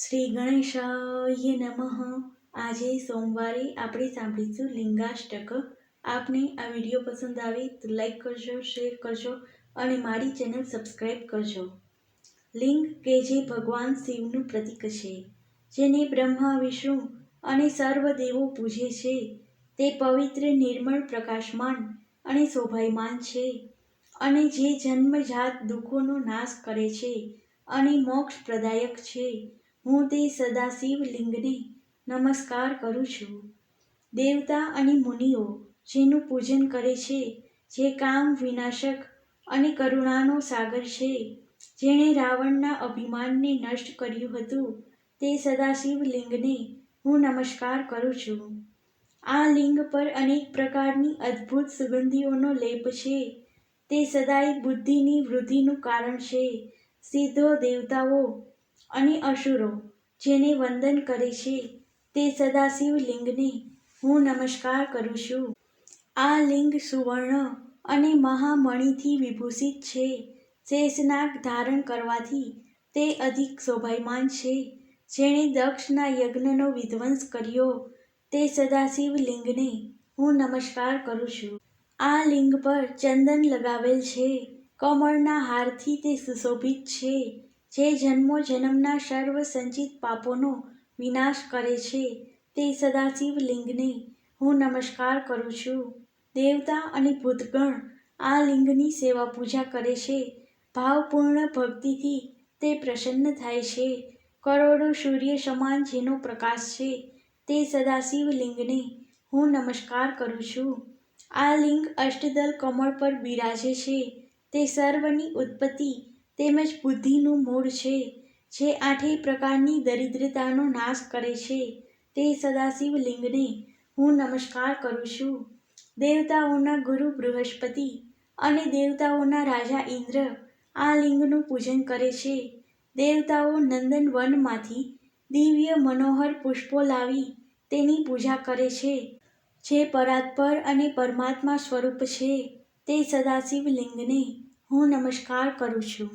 શ્રી ગણેશાય નમઃ. આજે સોમવારે આપણે સાંભળીશું લિંગાષ્ટક. આપને આ વીડિયો પસંદ આવે તો લાઈક કરજો શેર કરજો અને મારી ચેનલ સબસ્ક્રાઈબ કરજો. લિંગ કે જે ભગવાન શિવનું પ્રતીક છે, જેને બ્રહ્મા, વિષ્ણુ અને સર્વ દેવો પૂજે છે, તે પવિત્ર, નિર્મળ, પ્રકાશમાન અને શોભાયમાન છે અને જે જન્મજાત દુઃખોનો નાશ કરે છે અને મોક્ષ પ્રદાયક છે. હું તે સદાશિવલિંગને નમસ્કાર કરું છું. દેવતા અને મુનિઓ જેનું પૂજન કરે છે, જે કામ વિનાશક અને કરુણાનો સાગર છે, જેણે રાવણના અભિમાનને નષ્ટ કર્યું હતું, તે સદાશિવલિંગને હું નમસ્કાર કરું છું. આ લિંગ પર અનેક પ્રકારની અદ્ભુત સુગંધીઓનો લેપ છે. તે સદાય બુદ્ધિની વૃદ્ધિનું કારણ છે. સીધો દેવતાઓ અને અસુરો, જેને વંદન કરે છે, તે સદાશિવ લિંગને હું નમસ્કાર કરું છું. આ લિંગ સુવર્ણ અને મહામણિથી વિભૂષિત છે. શેષનાગ ધારણ કરવાથી તે અધિક શોભાયમાન છે. જેણે દક્ષના યજ્ઞનો વિધ્વંસ કર્યો, તે સદાશિવ લિંગને હું નમસ્કાર કરું છું. આ લિંગ પર ચંદન લગાવેલ છે. કમળના હારથી તે સુશોભિત છે. જે જન્મો જન્મના સર્વ સંચિત પાપોનો વિનાશ કરે છે, તે સદાશિવ લિંગને હું નમસ્કાર કરું છું. દેવતા અને ભૂતગણ આ લિંગની સેવા પૂજા કરે છે. ભાવપૂર્ણ ભક્તિથી તે પ્રસન્ન થાય છે. કરોડો સૂર્ય સમાન જેનો પ્રકાશ છે, તે સદાશિવ લિંગને હું નમસ્કાર કરું છું. આ લિંગ અષ્ટદલ કમળ પર બિરાજે છે. તે સર્વની ઉત્પત્તિ તેમજ બુદ્ધિનું મૂળ છે, જે આઠેય પ્રકારની દરિદ્રતાનો નાશ કરે છે. તે સદાશિવ લિંગને હું નમસ્કાર કરું છું. દેવતાઓના ગુરુ બૃહસ્પતિ અને દેવતાઓના રાજા ઇન્દ્ર આ લિંગનું પૂજન કરે છે. દેવતાઓ નંદન વનમાંથી દિવ્ય મનોહર પુષ્પો લાવી તેની પૂજા કરે છે, જે પરાત્પર અને પરમાત્મા સ્વરૂપ છે. તે સદાશિવ લિંગને હું નમસ્કાર કરું છું.